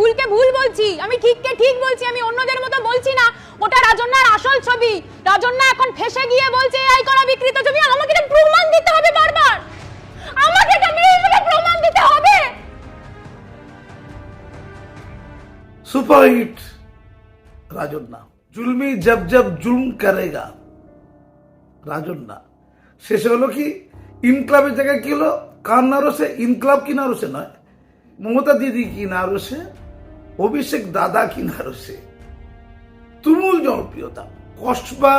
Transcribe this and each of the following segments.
ভুলকে ভুল বলছি, আমি ঠিককে ঠিক বলছি, আমি অন্যদের মতো বলছি না। ওটা রাজন্যার আসল ছবি। রাজন্না এখন ফেসে গিয়ে বলছে, এই করা বিকৃত ছবি, আমাকে এটা প্রমাণ দিতে হবে বারবার। আমাকে এটা মিলবে প্রমাণ দিতে হবে। সুপার হিট রাজন্না জুলমি জব জব জুলম করেগা রাজন্না শেষে হলো কি, ইনক্লাবের জায়গায় কি হলো? কার নারসে ইনক্লাব কি নারসে নয়। মমতা দিদি কি নারসে অভিষেক দাদা কি নারসে তুমুল জনপ্রিয়তা। কসবা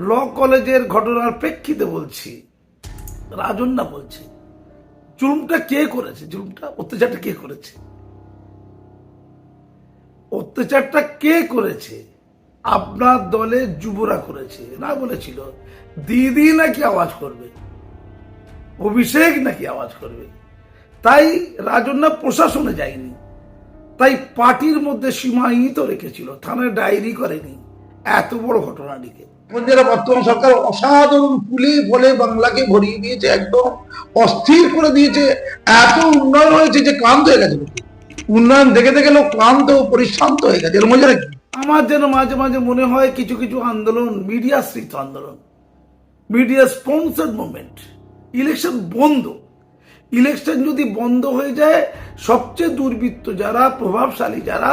ল কলেজের ঘটনার প্রেক্ষিতে বলছি, রাজন্যা বলছে, জুলুমটা কে করেছে? জুলুমটা, অত্যাচারটা কে করেছে? অত্যাচারটা কে করেছে? আপনার দলে যুবরা করেছে, না বলেছিল। দিদি নাকি আওয়াজ করবে? অভিষেক নাকি আওয়াজ করবে? তাই রাজন্যা প্রশাসনে যায়নি। তাই পার্টির মধ্যে সীমাহিত রেখেছিল থানায় ডায়েরি করেনি এত বড় ঘটনাটিকে যারা বর্তমান সরকার অসাধারণ ফুলে বলে বাংলাকে ভরিয়ে দিয়েছে একদম অস্থির করে দিয়েছে এত উন্নয়ন হয়েছে যে ক্লান্ত হয়ে গেছে উন্নয়ন দেখে দেখে লোক ক্লান্ত পরিশ্রান্ত হয়ে গেছে এর কি আমার যেন মাঝে মাঝে মনে হয় কিছু কিছু আন্দোলন মিডিয়া শ্রিত আন্দোলন মিডিয়া স্পন্সার্ড মুভমেন্ট ইলেকশন বন্ধ ইলেকশন যদি বন্ধ হয়ে যায় সবচেয়ে দুর্বৃত্ত যারা প্রভাবশালী যারা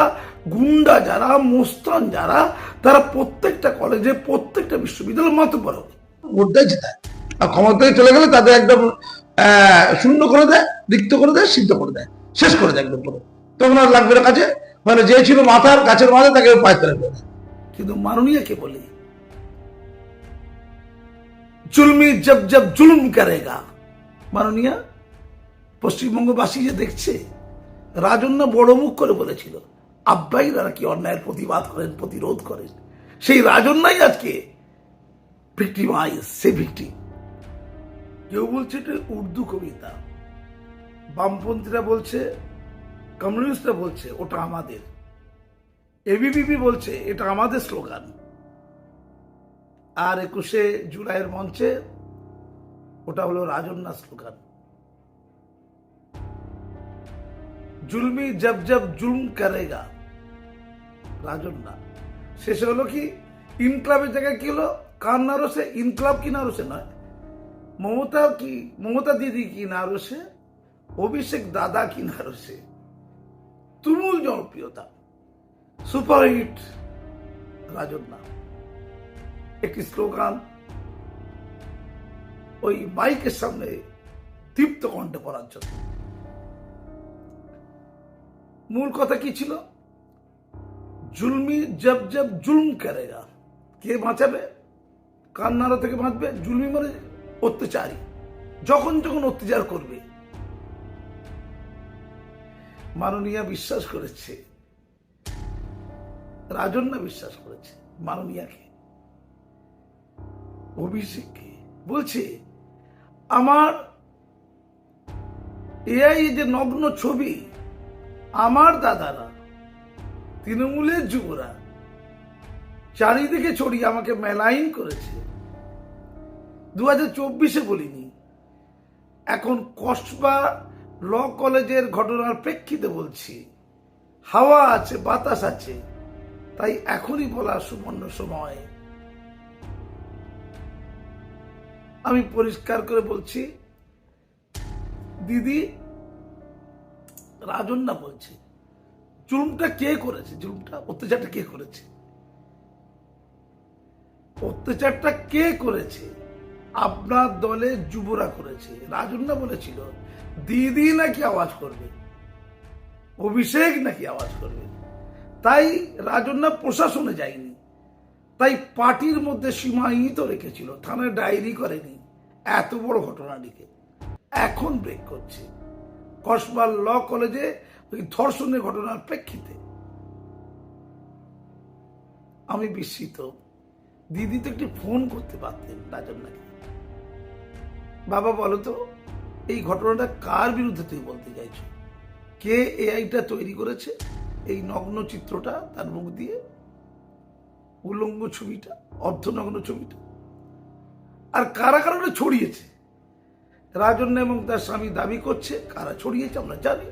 গুন্ডা যারা মোস্তান যারা তারা প্রত্যেকটা কলেজে প্রত্যেকটা বিশ্ববিদ্যালয় মত পড়ে। ভোট দেয় জেতায় আর ক্ষমতায় চলে গেলে তাদের একদম শূন্য করে দেয় রিক্ত করে দেয় সিদ্ধ করে দেয় শেষ করে দেয় একদম পুরো। তখন আর লাগবে না কাছে মানে যে ছিল মাথার গাছের মাথা তাকে পায়ে ফেলে দেয়। কিন্তু মাননীয়কে বলি জুলমি জব জব জুলুম করেগা। মাননীয় পশ্চিমবঙ্গবাসী যে দেখছে, রাজন্য বড় মুখ করে বলেছিল আব্বাইরা নাকি অন্যায়ের প্রতিবাদ করেন, প্রতিরোধ করেন? সেই রাজন্যাই আজকে ভিক্টিমাইজ সে ভিক্টিম কেউ বলছে এটা উর্দু কবিতা। বামপন্থীরা বলছে, কমিউনিস্টরা বলছে, ওটা আমাদের। এবিপিপি বলছে, এটা আমাদের স্লোগান। আর একুশে জুলাইয়ের মঞ্চে ওটা হলো রাজন্যা স্লোগান। জুলমি জব জব জুলম করেগা রাজন্যা শেষে হলো কি ইনক্লাবের জায়গায় কি হলো কার নারসে ইনক্লাব কি নারসে নয় মমতা কি মমতা দিদি কি নারসে অভিষেক দাদা কি নারসে তুমুল জনপ্রিয়তা সুপারহিট রাজন্যা একটি স্লোগান ওই মাইকের সামনে দীপ্ত কণ্ঠে পড়ার জন্য মূল কথা কি ছিল? জুলমি জব জব জুলম করেগা। কে বাঁচাবে? কান্নারা থেকে বাঁচবে? জুলমি মানে অত্যাচারী। যখন যখন অত্যাচার করবে। মাননীয়া বিশ্বাস করেছে। রাজন্যা বিশ্বাস করেছে মাননীয়াকে। অভিষেককে। বলছে, আমার এআই যে নগ্ন ছবি আমার দাদারা, তৃণমূলের যুবরা, চারিদিকে ছড়িয়ে আমাকে মেলাইন করেছে। দু হাজার চব্বিশে বলিনি, এখন কসবা ল কলেজের ঘটনার প্রেক্ষিতে বলছি, হাওয়া আছে, বাতাস আছে, তাই এখনই বলা সুবর্ণ সময়। আমি পরিষ্কার করে বলছি, দিদি রাজন্যা বলছে। জুলুমটা কে করেছে? জুলুমটা, অত্যাচারটা কে করেছে? অত্যাচারটা কে করেছে? আপনার দলে যুবরা করেছে। রাজন্যা বলেছিল, দিদি নাকি আওয়াজ করবে? অভিষেক নাকি আওয়াজ করবে? তাই রাজন্যা প্রশাসনে যায়নি। তাই পার্টির মধ্যে সীমাহিত রেখেছিল। থানায় ডায়েরি করেনি। এত বড় ঘটনাটিকে। এখন ব্রেক করছে। কসবার ল কলেজে ওই ধর্ষণের ঘটনার প্রেক্ষিতে। আমি বিস্মিত। দিদি তো একটি ফোন করতে পারতেন রাজন্যাকে বাবা বলো তো, এই ঘটনাটা কার বিরুদ্ধে তুই বলতে চাইছো? কে এআইটা তৈরি করেছে? এই নগ্ন চিত্রটা তার মুখ দিয়ে? উলঙ্গ ছবিটা, অর্ধনগ্ন ছবিটা? আর কারা কারা ছড়িয়েছে? রাজন্য এবং তার স্বামী দাবি করছে, কারা ছড়িয়েছে আমরা জানি।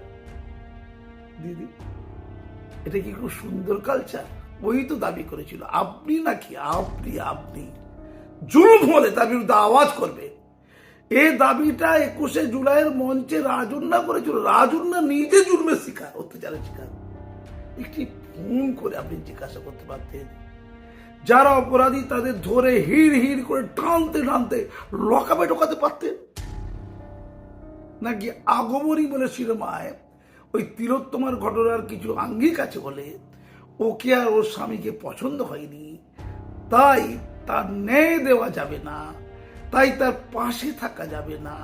দিদি, এটা কি খুব সুন্দর কালচার ওই তো দাবি করেছিল, আপনি নাকি, আপনি আপনি। জুলুম হলে তার বিরুদ্ধে আওয়াজ করবে। এ দাবিটা একুশে জুলাইয়ের মঞ্চে রাজন্যা করেছিল। রাজন্যা নিজে জুলমের শিকার, অত্যাচারের শিকার। একটি ফোন করে আপনি জিজ্ঞাসা করতে পারতেন। যারা অপরাধী তাদের ধরে হিড় হিড় করে টানতে টানতে লকাপে ঢোকাতে পারতেন। নাকি আগমনী বলে সিনেমায় ওই তিলোত্তমার ঘটনার কিছু আঙ্গিক আছে বলে? ওকে আর ওর স্বামীকে পছন্দ হয়নি। তাই তার ন্যায় দেওয়া যাবে না। তাই তার পাশে থাকা যাবে না।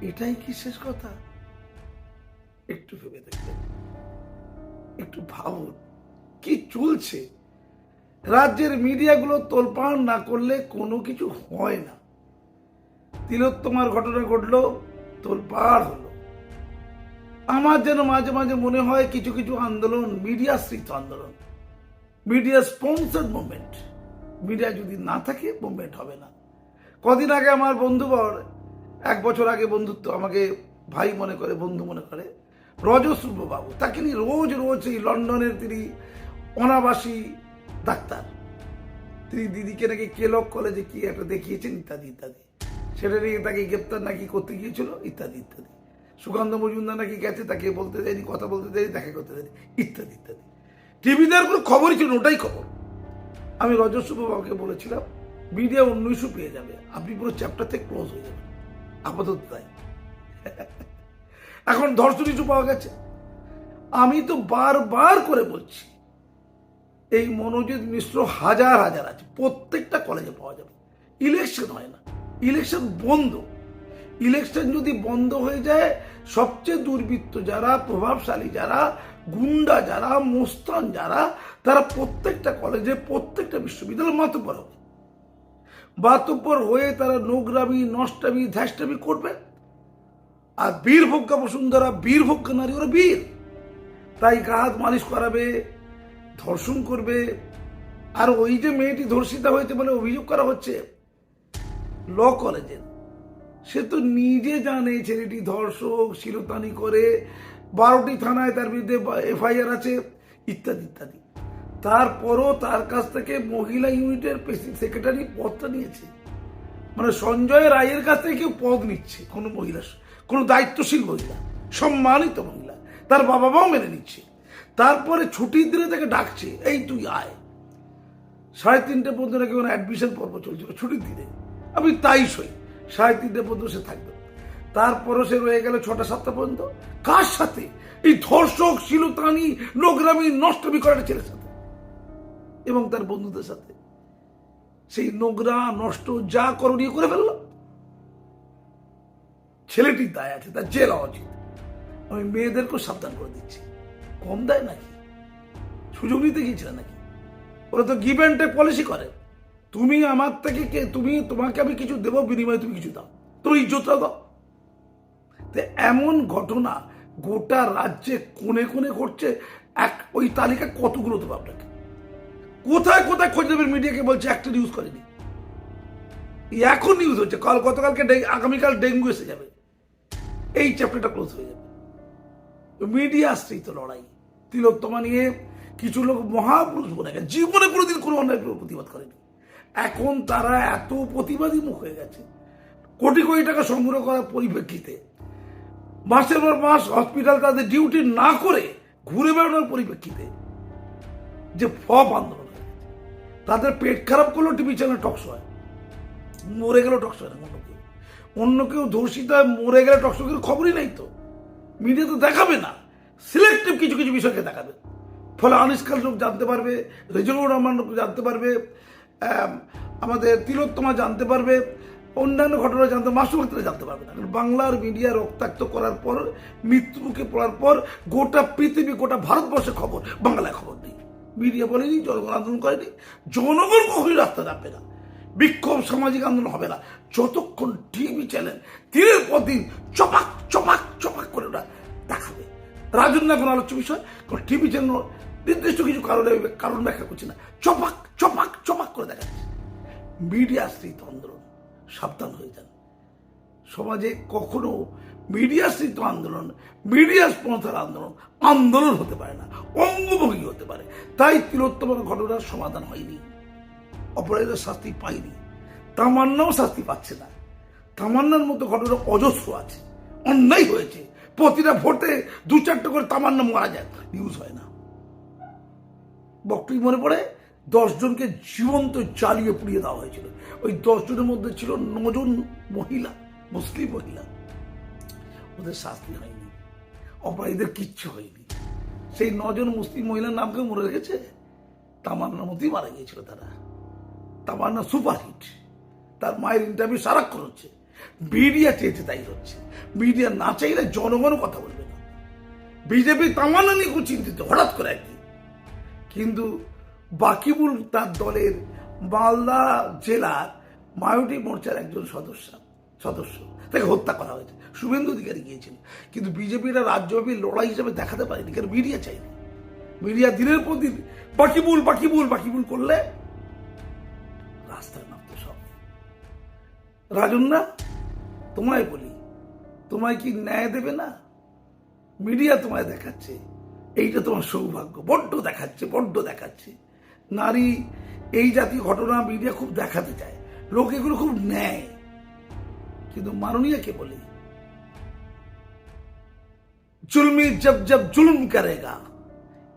এটাই কি শেষ কথা? একটু ভেবে দেখবেন। একটু ভাবুন, কি চলছে? রাজ্যের মিডিয়াগুলো তোলপাড় না করলে কোনো কিছু হয় না। তিলোত্তমার ঘটনা ঘটলো তোলপাড় হলো। আমার যেন মাঝে মাঝে মনে হয় কিছু কিছু আন্দোলন, মিডিয়া স্থিত আন্দোলন। Media sponsored movement. মিডিয়া যদি না থাকে, মুভমেন্ট হবে না। কদিন আগে আমার বন্ধুবর এক বছর আগে বন্ধুত্ব আমাকে ভাই মনে করে, বন্ধু মনে করে বাবু, তাকে নিয়ে রোজ রোজ এই লন্ডনের তিনি অনাবাসী ডাক্তার। তিনি দিদিকে নাকি কেলক কলেজে কি একটা দেখিয়েছেন, ইত্যাদি ইত্যাদি। সেটা নিয়ে তাকে গ্রেপ্তার নাকি করতে গিয়েছিল, ইত্যাদি ইত্যাদি। সুকান্ত মজুমদার নাকি গেছে, তাকে বলতে দেয়নি, কথা বলতে দেয়নি, দেখা করতে দেয়নি, ইত্যাদি ইত্যাদি। টিভিতে আর কোনো খবরই ছিল ওটাই খবর। আমি রজস্ব বাবুকে বলেছিলাম, মিডিয়া ইস্যু পেয়ে যাবে, আপনি পুরো চ্যাপ্টার থেকে ক্লোজ হয়ে যাবেন। আপাতত তাই। এখন ধর্ষণ ইস্যু পাওয়া গেছে। আমি তো বারবার করে বলছি, এই মনোজিৎ মিশ্র হাজার হাজার আছে, প্রত্যেকটা কলেজে পাওয়া যাবে। ইলেকশন হয় না। ইলেকশন বন্ধ। ইলেকশন যদি বন্ধ হয়ে যায়, সবচেয়ে দুর্বৃত্ত যারা, প্রভাবশালী যারা, গুন্ডা যারা, মোস্তান যারা, তারা প্রত্যেকটা কলেজে প্রত্যেকটা বিশ্ববিদ্যালয়ে মাতব্বর হবে। মাতব্বর হয়ে তারা নোংরামি, নষ্টামি, ধ্যাসটামি করবে। আর বীর ভোগ্যা বসুন্ধরা বীর নারী ওরা বীর। তাই হাত মালিশ করাবে, ধর্ষণ করবে। আর ওই যে মেয়েটি ধর্ষিতা হয়েছে বলে অভিযোগ করা হচ্ছে ল কলেজের। সে তো নিজে জানে ছেলেটি ধর্ষক, শিরতানি করে, বারোটি থানায় তার বিরুদ্ধে এফআইআর আছে, ইত্যাদি ইত্যাদি। তারপরও তার কাছ থেকে মহিলা ইউনিটের সেক্রেটারি পদটা নিয়েছে। মানে সঞ্জয় রায়ের কাছ থেকে কেউ পদ নিচ্ছে, কোনো মহিলা, কোনো দায়িত্বশীল মহিলা, সম্মানিত মহিলা, তার বাবা মাও মেনে নিচ্ছে। তারপরে ছুটির দিনে তাকে ডাকছে, এই তুই আয়। সাড়ে তিনটে পর্যন্ত নাকি অ্যাডমিশন পর্ব চলছিল ছুটির দিনে। আমি তাই সই। সাড়ে তিনটে পর্যন্ত সে থাকবে। তারপরও সে রয়ে গেল ছটা সাতটা পর্যন্ত। কার সাথে? এই ধর্ষক, শিলতানি, নোংরামি, নষ্টমি করার ছেলের সাথে। এবং তার বন্ধুদের সাথে। সেই নোংরা, নষ্ট, যা করণীয় করে ফেলল। ছেলেটির দায় আছে, তার জেল উচিত। আমি মেয়েদেরকেও সাবধান করে দিচ্ছি। কম দেয় নাকি? সুযোগ নিতে গিয়েছিল নাকি? ওরা তো গিভ অ্যান্ড পলিসি করে। তুমি আমার থেকে কে? তুমি, তোমাকে আমি কিছু দেবো? বিনিময়ে তুমি কিছু দাও। তোর ইজ্জতটা দাও। তো এমন ঘটনা গোটা রাজ্যে কোণে কোণে ঘটছে। এক, ওই তালিকা কতগুলো দেবো আপনাকে? কোথায় কোথায় খোঁজ দেবেন মিডিয়াকে বলছে, একটা নিউজ করেনি। এখন নিউজ হচ্ছে। কাল, গতকালকে আগামীকাল ডেঙ্গু এসে যাবে। এই চ্যাপ্টারটা ক্লোজ হয়ে যাবে। মিডিয়া আসছেই তো লড়াই। তিলোত্তমা নিয়ে কিছু লোক মহাপুরুষ বলে গেছে। জীবনে কোনোদিন কোনো অন্যায় প্রতিবাদ করেনি। এখন তারা এত প্রতিবাদী মুখ হয়ে গেছে। কোটি কোটি টাকা সংগ্রহ করার পরিপ্রেক্ষিতে। মাসের পর মাস হসপিটাল তাদের ডিউটি না করে ঘুরে বেড়ানোর পরিপ্রেক্ষিতে যে ফপ আন্দোলন তাদের পেট খারাপ করল টিভি চ্যানেল টকশো হয়। মরে গেল টকশো হয় অন্য কেউ। অন্য কেউ ধর্ষিত মরে গেলে টকশো খবরই নাই তো। মিডিয়া তো দেখাবে না। সিলেক্টিভ কিছু কিছু বিষয়কে দেখাবে। ফলে আনিসকাল লোক জানতে পারবে রেজনুর রহমান লোক জানতে পারবে। আমাদের তিলোত্তমা জানতে পারবে, অন্যান্য ঘটনা জানতে মাসুভক্তরা জানতে পারবে না। বাংলার মিডিয়া রক্তাক্ত করার পর, মৃত্যুমুখে পড়ার পর, গোটা পৃথিবী, গোটা ভারতবর্ষে খবর, বাংলায় খবর নেই। মিডিয়া বলেনি, জনগণ আন্দোলন করেনি, জনগণ কখনই রাস্তা নামবে না। বিক্ষোভ, সামাজিক আন্দোলন হবে না। যতক্ষণ টিভি চ্যানেল দিনের পর দিন চপাক চপাক চপাক করে ওরা দেখাবে। রাজন্য এখন আলোচ্য বিষয় টিভি চ্যানেল নির্দিষ্ট কিছু কারণে কারণ ব্যাখ্যা করছে না। চপাক চপাক চপাক করে দেখাচ্ছে। মিডিয়া আশ্রিত আন্দোলন সাবধান হয়ে যান। সমাজে কখনো মিডিয়া আশ্রিত আন্দোলন মিডিয়া স্পন্সার আন্দোলন আন্দোলন হতে পারে না, অঙ্গভঙ্গি হতে পারে। তাই তিলোত্তমার ঘটনার সমাধান হয়নি। অপরাধীরা শাস্তি পায়নি তামান্নাও শাস্তি পাচ্ছে না। তামান্নার মতো ঘটনা অজস্র আছে, অন্যায় হয়েছে। প্রতিটা ভোটে দু চারটে করে তামান্না মারা যায় নিউজ হয় না। বক্তব্য মনে পড়ে? দশজনকে জীবন্ত জ্বালিয়ে পুড়িয়ে দেওয়া হয়েছিল। ওই দশজনের মধ্যে ছিল নজন মহিলা, মুসলিম মহিলা। ওদের শাস্তি হয়নি, অপরাধীদের কিচ্ছু হয়নি। সেই নজন মুসলিম মহিলার নামকে মনে রেখেছে? তামান্নার মতোই মারা গিয়েছিল তারা। তামান্না সুপারহিট তার মায়ের ইন্টারভিউ সারাক্ষণ হচ্ছে। মিডিয়া চেয়েছে তাই হচ্ছে। মিডিয়া না চাইলে জনগণ কথা বলবে না। বিজেপি তামান্না নিয়ে খুব চিন্তিত, হঠাৎ করে একদিন। কিন্তু বাকিবুল তার দলের মালদা জেলার মায়োটি মোর্চার একজন সদস্য সদস্য। তাকে হত্যা করা হয়েছে। শুভেন্দু অধিকারী গিয়েছিল। কিন্তু বিজেপিরা রাজ্যব্যাপী লড়াই হিসেবে দেখাতে পারেনি। কারণ মিডিয়া চাইনি। মিডিয়া দিনের পর দিন বাকিবুল বাকিবুল বাকিবুল করলে রাস্তায় নামতো সব। রাজন্না তোমায় বলি, তোমায় কি ন্যায় দেবে না? মিডিয়া তোমায় দেখাচ্ছে। এইটা তোমার সৌভাগ্য। বড্ড দেখাচ্ছে বড্ড দেখাচ্ছে। নারী এই জাতীয় ঘটনা মিডিয়া খুব দেখাতে চায়। লোক এগুলো খুব নেয়। কিন্তু মাননীয়কে বলি, জুলমি জব জব জুলুম করেগা।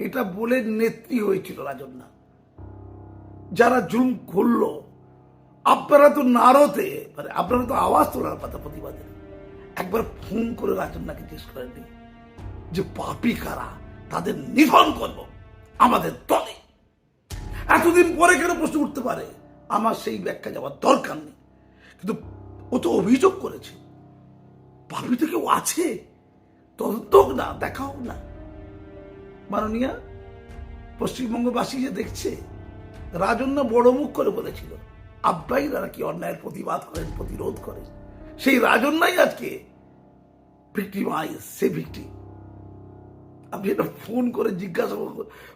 এটা বলে নেত্রী হয়েছিল রাজন্না যারা জুলুম করল, আপনারা তো নারতে মানে আপনারা তো আওয়াজ তোলার কথা প্রতিবাদে। একবার ফোন করে রাজন্নাকে জিজ্ঞেস করেননি যে, পাপি কারা? তাদের নিধন করব, আমাদের দলে। এতদিন পরে কেন প্রশ্ন উঠতে পারে? আমার সেই ব্যাখ্যা যাওয়ার দরকার নেই। কিন্তু ও তো অভিযোগ করেছে। পাপি তো কেউ আছে। তদন্ত হোক না, দেখা হোক না। মাননীয়া, পশ্চিমবঙ্গবাসী যে দেখছে, রাজন্য বড় মুখ করে বলেছিল, আব্বাই তারা কি অন্যায়ের প্রতিবাদ করেন, প্রতিরোধ করেন? সেই রাজন্যাই আজকে ভিক্টিমাইজ সে ভিক্টিম। আপনি এটা ফোন করে জিজ্ঞাসা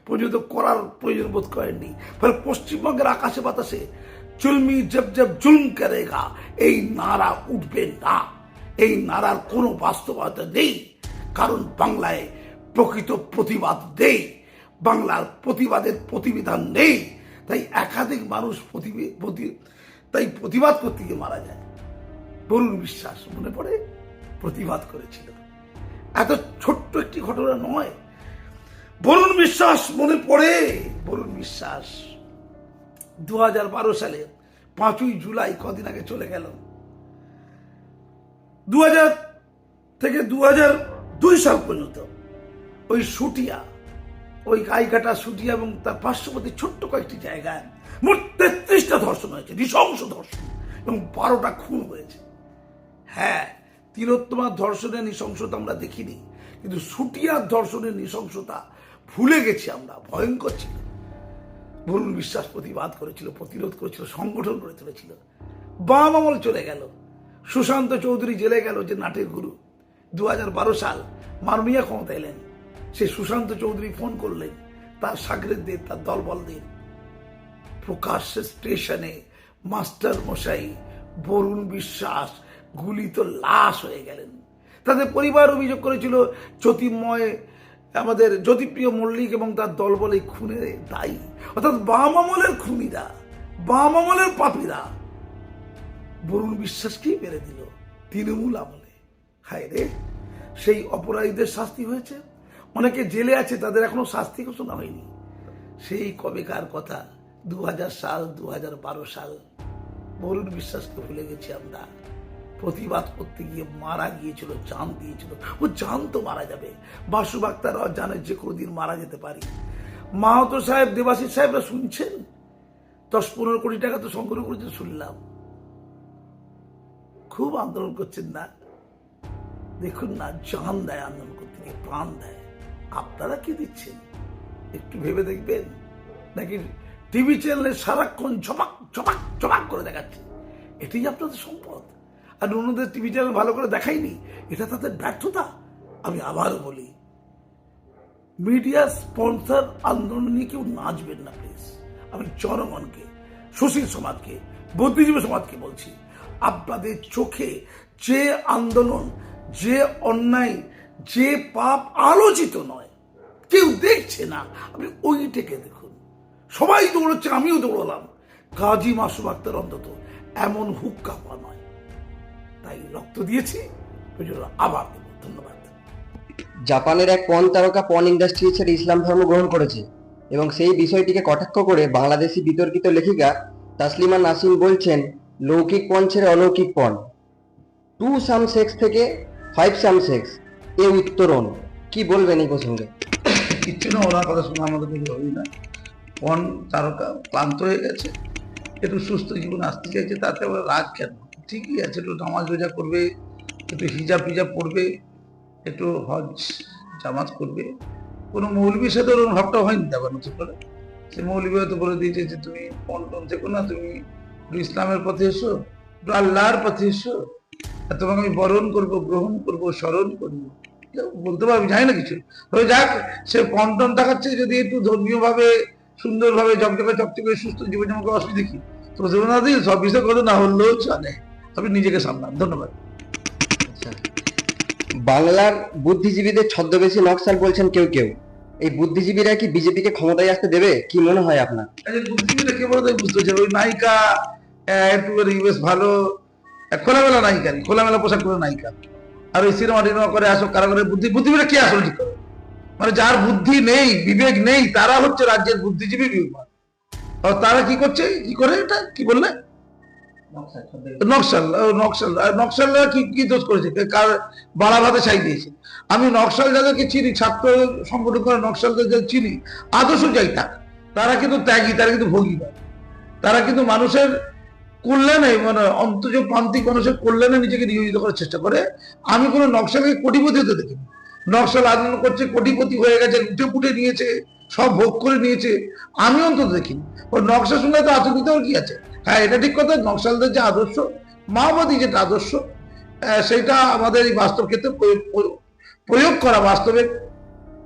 পর্যন্ত করার প্রয়োজন বোধ করেননি। ফলে পশ্চিমবঙ্গের আকাশে বাতাসে চুলমি জব জব জুলম করেগা, এই নারা উঠবে না। এই নারার কোনো বাস্তবতা নেই। কারণ বাংলায় প্রকৃত প্রতিবাদ নেই। বাংলার প্রতিবাদের প্রতিবিধান নেই। তাই একাধিক মানুষ তাই প্রতিবাদ করতে গিয়ে মারা যায়। বরুণ বিশ্বাস মনে পড়ে? প্রতিবাদ করেছিল। এত ছোট্ট একটি ঘটনা নয়। বরুণ বিশ্বাস মনে পড়ে, বরুণ বিশ্বাস দু হাজার বারো সালে পাঁচই জুলাই কদিন আগে চলে গেল। দুই হাজার থেকে দু হাজার দুই সাল পর্যন্ত ওই সুটিয়া, ওই গাইঘাটা সুটিয়া এবং তার পার্শ্ববর্তী ছোট্ট কয়েকটি জায়গায় মোট তেত্রিশটা ধর্ষণ হয়েছে, নৃশংস ধর্ষণ এবং বারোটা খুন হয়েছে। হ্যাঁ তিলোত্তমার ধর্ষণের নৃশংসতা আমরা দেখিনি। কিন্তু সুটিয়ার ধর্ষণের নৃশংসতা ভুলে গেছি আমরা, ভয়ঙ্কর ছিল। বরুণ বিশ্বাস প্রতিবাদ করেছিল, প্রতিরোধ করেছিল, সংগঠন করে তুলেছিল। বাম আমল চলে গেল। সুশান্ত চৌধুরী জেলে গেল যে নাটের গুরু। দু হাজার বারো সাল মাননীয় ক্ষমতা এলেন। সে সুশান্ত চৌধুরী ফোন করলেন, তার সাগরেদদের, তার দলবলদের। প্রকাশ্যে স্টেশনে মাস্টার মশাই বরুণ বিশ্বাস গুলিত লাশ হয়ে গেলেন। তাদের পরিবার অভিযোগ করেছিল, জ্যোতির্ময়, আমাদের জ্যোতিপ্রিয় মল্লিক এবং তার দলবল এই খুনের দায়ী। অর্থাৎ বাম আমলের খুনিরা বাম আমলের পাপীরা। বরুণ বিশ্বাসকেই মেরে দিল? তৃণমূল আমলে। হায় রে, সেই অপরাধীদের শাস্তি হয়েছে? অনেকে জেলে আছে, তাদের এখনও শাস্তি ঘোষণা হয়নি। সেই কবেকার কথা দু হাজার সাল দু হাজার বারো সাল। বরুণ বিশ্বাসকে ভুলে গেছি আমরা। প্রতিবাদ করতে গিয়ে মারা গিয়েছিল, জান দিয়েছিল। ও জান তো মারা যাবে। বাসু বাক্তারাও জানে যে কোনোদিন মারা যেতে পারি। মাহতো সাহেব, দেবাশিস সাহেবরা শুনছেন? দশ পনেরো কোটি টাকা তো সংগ্রহ করেছে, শুনলাম। খুব আন্দোলন করছেন না? দেখুন না, জান দেয় আন্দোলন করতে গিয়ে, প্রাণ দেয়। আপনারা কি দিচ্ছেন? একটু ভেবে দেখবেন? নাকি টিভি চ্যানেলে সারাক্ষণ ঝপাক ঝপাক ঝপাক করে দেখাচ্ছে? এটাই আপনাদের সম্পদ। আর অন্যদের টিভি চ্যানেল ভালো করে দেখায়নি এটা তাদের ব্যর্থতা? আমি আবারও বলি মিডিয়া স্পন্সর আন্দোলন নিয়ে কেউ নাচবেন না প্লিজ আমি জনগণকে, সুশীল সমাজকে, বুদ্ধিজীবী সমাজকে বলছি, আপনাদের চোখে যে আন্দোলন, যে অন্যায়, যে পাপ আলোচিত নয়, কেউ দেখছে না, আপনি ওইটাকে দেখুন। সবাই দৌড়চ্ছে, আমিও দৌড়লাম। কাজী মাসুম আক্তার অন্তত এমন হুক্কা পা নয় তাই রক্ত দিয়েছি। আবার ধন্যবাদ। জাপানের এক পণ তারকা পণ ইন্ডাস্ট্রি ছেড়ে ইসলাম ধর্ম গ্রহণ করেছে এবং সেই বিষয়টিকে কটাক্ষ করে বাংলাদেশি বিতর্কিত লেখিকা তাসলিমা নাসিম বলছেন লৌকিক পণ ছেড়ে অলৌকিক পণ। টু সাম সেক্স থেকে ফাইভ সাম সেক্স এ উত্তরণ। কি বলবেন এই প্রসঙ্গে? কিচ্ছু না ওনার কথা শুনে আমাদের কিছু হবেই না। পণ তারকা ক্লান্ত হয়ে গেছে একটু সুস্থ জীবন আসতে চাইছে তাতে ওরা রাগ কেন? ঠিকই আছে, একটু নামাজ রোজা করবে, একটু হিজাব ফিজাব পড়বে, একটু হজ, জামাত করবে। কোনো মৌলবীর সাথে ওরকম ভাবটা হয়নি দেবার নতুন করে? সে মৌলবী হয়তো বলে দিয়েছে যে তুমি পণ টন থেকো না, তুমি একটু ইসলামের পথে এসো, একটু আল্লাহর পথে এসো। আর তোমাকে আমি বরণ করব, গ্রহণ করব, স্মরণ করব। বলতে পারবি, জানি না কিছু। তবে যাক, সে পন্টন দেখাচ্ছে যদি একটু ধর্মীয়ভাবে, সুন্দরভাবে সুন্দর ভাবে জকজকে চকচকে সুস্থ জীবনযাপন করা অসুবিধা কি? তো সব বিষয় করে না হলেও চলে। তবে নিজেকে সামলান। ধন্যবাদ। আচ্ছা। বাংলার বুদ্ধিজীবীদের ছদ্মবেশী নকশাল বলছেন কেউ কেউ। এই বুদ্ধিজীবীরা কি বিজেপিকে ক্ষমতায় আসতে দেবে? কি মনে হয় আপনার? বুদ্ধিজীবীরা কে বলতে বুঝতে ওই নায়িকা একটু ভালো। খোলামেলা নায়িকা নেই খোলামেলা পোশাক করে নায়িকা। আর ওই সিনেমা টিনেমা করে আসো কারা করে বুদ্ধি বুদ্ধিজীবীরা কে আসলে ঠিক করে? মানে যার বুদ্ধি নেই বিবেক নেই তারা হচ্ছে রাজ্যের বুদ্ধিজীবী আর তারা কি করছে? কি করে এটা? কি বললে? নকশাল নকশাল নকশালরা কি কি দোষ করেছে? কার বাড়া ভাতে দিয়েছে? আমি নকশাল যাদেরকে চিনি, ছাত্র সংগঠন করে নকশালদের যাদের চিনি, আদর্শ যাই থাক, তারা কিন্তু ত্যাগী, তারা কিন্তু ভোগী নয়। তারা কিন্তু মানুষের কল্যাণে মানে অন্তজ প্রান্তিক মানুষের কল্যাণে নিজেকে নিয়োজিত করার চেষ্টা করে। আমি কোনো নকশালকে কোটিপতি হতে দেখিনি। নকশাল আন্দোলন করছে, কোটিপতি হয়ে গেছে, উঠে পুটে নিয়েছে, সব ভোগ করে নিয়েছে, আমি অন্তত দেখিনি। ওই নকশা শুনলে তো আতঙ্কিত কি আছে? হ্যাঁ এটা ঠিক কথা, নকশালদের যে আদর্শ, মাওবাদী যেটা আদর্শ সেটা আমাদের এই বাস্তব ক্ষেত্রে প্রয়োগ- করা বাস্তবে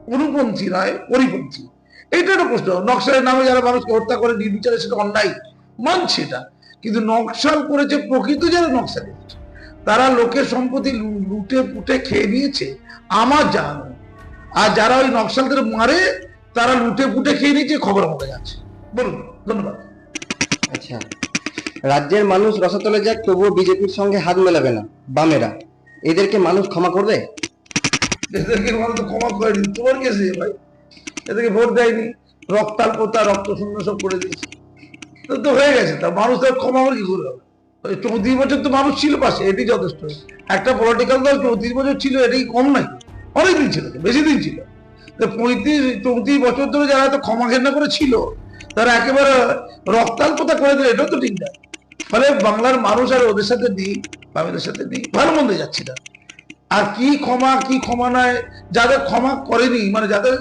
অনুপন্থী নয়, পরিপন্থী। এইটা একটা প্রশ্ন, নকশালের নামে যারা মানুষকে হত্যা করে, নির্বিচারে সেটা অন্যায়, মানছে এটা। কিন্তু নকশাল করেছে প্রকৃত যারা নকশাল, তারা লোকের সম্পত্তি লুটে পুটে খেয়ে নিয়েছে, আমার জানানো আর যারা ওই নকশালদের মারে, তারা লুটে পুটে খেয়ে নিয়েছে, খবর আমাদের যাচ্ছে বলুন, ধন্যবাদ। আচ্ছা। রাজ্যের মানুষ রসাতলে যাক, তবুও বিজেপির সঙ্গে হাত মেলাবে না, বামেরা। এদেরকে মানুষ ক্ষমা করবে? এদেরকে মানুষ ক্ষমা তোমার ভাই? এদেরকে ভোট দেয়নি রক্তাল পোতা, রক্ত শূন্য সব করে দিয়েছে। তো হয়ে গেছে, তা মানুষ তার ক্ষমা কি করে হবে? চৌত্রিশ বছর তো মানুষ ছিল পাশে এটি যথেষ্ট। একটা পলিটিক্যাল দল চৌত্রিশ বছর ছিল, এটাই কম নাকি অনেকদিন ছিল, বেশি দিন ছিল। পঁয়ত্রিশ, চৌত্রিশ বছর ধরে যারা তো ক্ষমা ঘেন্না করে ছিল তারা একেবারে রক্তাল পোতা করে দিলে, এটাও তো ঠিক না। ফলে বাংলার মানুষ আর ওদের সাথে নেই বামেদের সাথে নেই, ভালো মন্দে যাচ্ছে না। আর কি ক্ষমা কি ক্ষমা নয় যাদের ক্ষমা করেনি মানে যাদের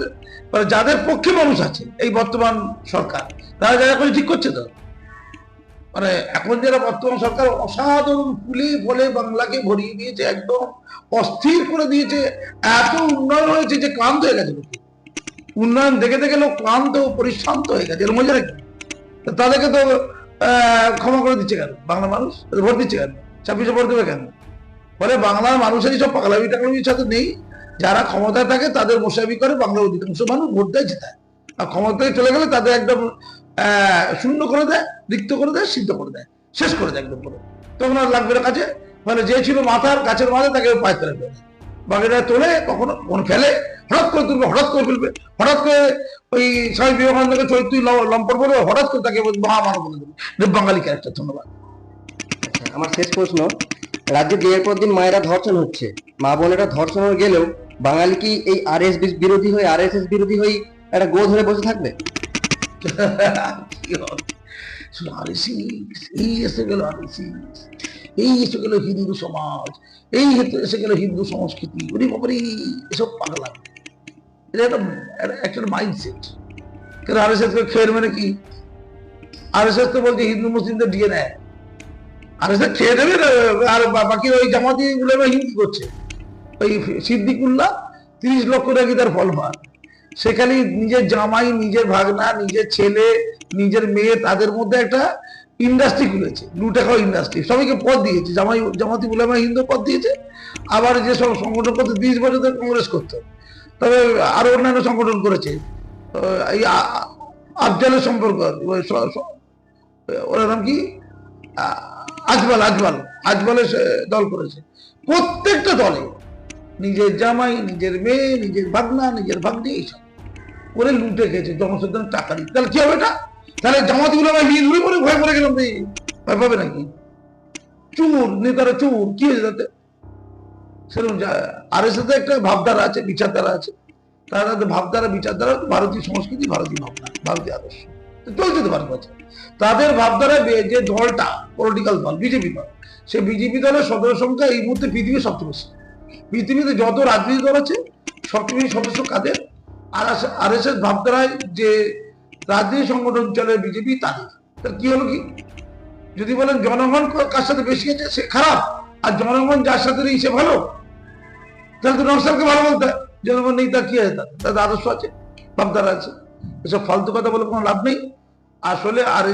মানে যাদের পক্ষে মানুষ আছে, এই বর্তমান সরকার, তারা যারা করে ঠিক করছে তো? মানে এখন যারা বর্তমান সরকার অসাধারণ ফুলে ফলে বাংলাকে ভরিয়ে দিয়েছে, একদম অস্থির করে দিয়েছে, এত উন্নয়ন হয়েছে যে ক্লান্ত হয়ে গেছে উন্নয়ন দেখে দেখে লোক ক্লান্ত ও পরিশ্রান্ত হয়ে গেছে, এর নাকি তো তাদেরকে তো ক্ষমা করে দিচ্ছে কেন? বাংলা মানুষ ভোট দিচ্ছে কেন? ছাব্বিশে ভোট দেবে কেন? ফলে বাংলার মানুষের সব পাগলামি টাগলামির সাথে নেই। যারা ক্ষমতায় থাকে তাদের মোসাবি করে বাংলার অধিকাংশ মানুষ ভোট দেয় জেতায়। আর ক্ষমতায় চলে গেলে তাদের একদম শূন্য করে দেয়, রিক্ত করে দেয়, সিদ্ধ করে দেয়, শেষ করে দেয় একদম পুরো। তখন আর লাগবে কাছে মানে যে ছিল মাথার, গাছের মাঝে তাকে পায়ে ফেলে দেয়। বাকিটা তোলে কখনো কখনো ফেলে হঠাৎ করে তুলবে হঠাৎ করে ফেলবে হঠাৎ করে ওই স্বামী বিবেকানন্দকে চৈত্রী লম্পট বলবে হঠাৎ করে তাকে মহামানব বলে দেবে। বাঙালি ক্যারেক্টার ধন্যবাদ। আমার শেষ প্রশ্ন রাজ্যে দিনের পর দিন মায়েরা ধর্ষণ হচ্ছে। মা বোনেরা ধর্ষণ হয়ে গেলেও বাঙালি কি এই আর এস বিরোধী হয়ে আর এস এস বিরোধী হয়ে একটা গো ধরে বসে থাকবে? শুধু আরএসএস, এই এসে গেল আরএসএস, এই এসে গেল হিন্দু সমাজ, এই এসে গেল হিন্দু সংস্কৃতি ওরে বাবারে এসব পাগলা এটা একটা মাইন্ডসেট কেন আরএসএস কে খেয়ে মানে কি? আরএসএস তো বলছে হিন্দু মুসলিমদের দিয়ে নেয় আরএসএস খেয়ে দেবে, আর বাকি ওই জামাতি গুলো হিন্দু করছে। ওই সিদ্দিকুল্লাহ তিরিশ লক্ষ নাকি তার ফল পান? সেখানে নিজের জামাই, নিজের ভাগনা, নিজের ছেলে, নিজের মেয়ে, তাদের মধ্যে একটা ইন্ডাস্ট্রি খুলেছে দু টাকা ইন্ডাস্ট্রি। সবাইকে পদ দিয়েছে, জামাই জামাতি বুলামা হিন্দু পদ দিয়েছে, আবার যে সব সংগঠন করতে তিরিশ বছর ধরে কংগ্রেস করতো, তবে আরও অন্যান্য সংগঠন করেছে এই আফজালের সম্পর্ক স- নাম কি? আ- আজমাল আজমাল আজমালে সে দল করেছে। প্রত্যেকটা দলে নিজের জামাই, নিজের মেয়ে, নিজের ভাগনা নিজের ভাগ্নি, এইসব করে লুটে খেয়েছে জনসাধারণ টাকা দিয়ে তাহলে কি হবে এটা? তাহলে জামাতগুলো আমার হিন্দু করে ভয় পড়ে গেলাম রে। ভয় পাবে নাকি? চুর নেতারা চুর কি হয়েছে তাতে? সেরকম আর এর সাথে একটা ভাবধারা আছে, বিচারধারা আছে। তারা ভাবধারা, বিচারধারা ভারতীয় সংস্কৃতি, ভারতীয় ভাবনা, ভারতীয় আদর্শ। চলছে তো ভারত আছে তাদের ভাবধারা যে দলটা পলিটিক্যাল দল, বিজেপি দল সে বিজেপি দলের সদস্য সংখ্যা এই মুহূর্তে পৃথিবীর সবচেয়ে বেশি। পৃথিবীতে যত রাজনৈতিক দল আছে, সবচেয়ে বেশি সদস্য কাদের? আর আর এস এস ভাবধারায় যে রাজনৈতিক সংগঠন চলে, বিজেপি তাদের তা কি হলো কি? যদি বলেন জনগণ কার সাথে বেশি আছে, সে খারাপ। আর জনগণ যার সাথে নেই, সে ভালো। তাহলে তো নকশালকে ভালো বলতে হয়। জনগণ নেই তার কি আছে? তার তাদের আদর্শ আছে ভাবধারা আছে। এসব ফালতু কথা বলে কোনো লাভ নেই। আসলে আর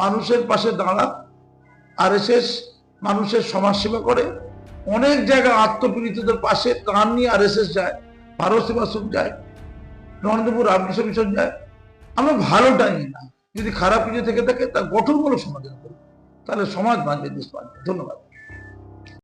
মানুষের পাশে দাঁড়া আর মানুষের সমাজসেবা করে। অনেক জায়গায় আত্মপীড়িতদের পাশে প্রাণ নিয়ে আর যায়, ভারত সেবাশ্রম যায়, নরেন্দ্রপুর রামকৃষ্ণ মিশন যায়। আমরা ভালোটাই না। যদি খারাপ কিছু থেকে থাকে, তার গঠনমূলক সমাধান করি তাহলে সমাজ বাঁচবে, দেশ বাঁচবে। ধন্যবাদ।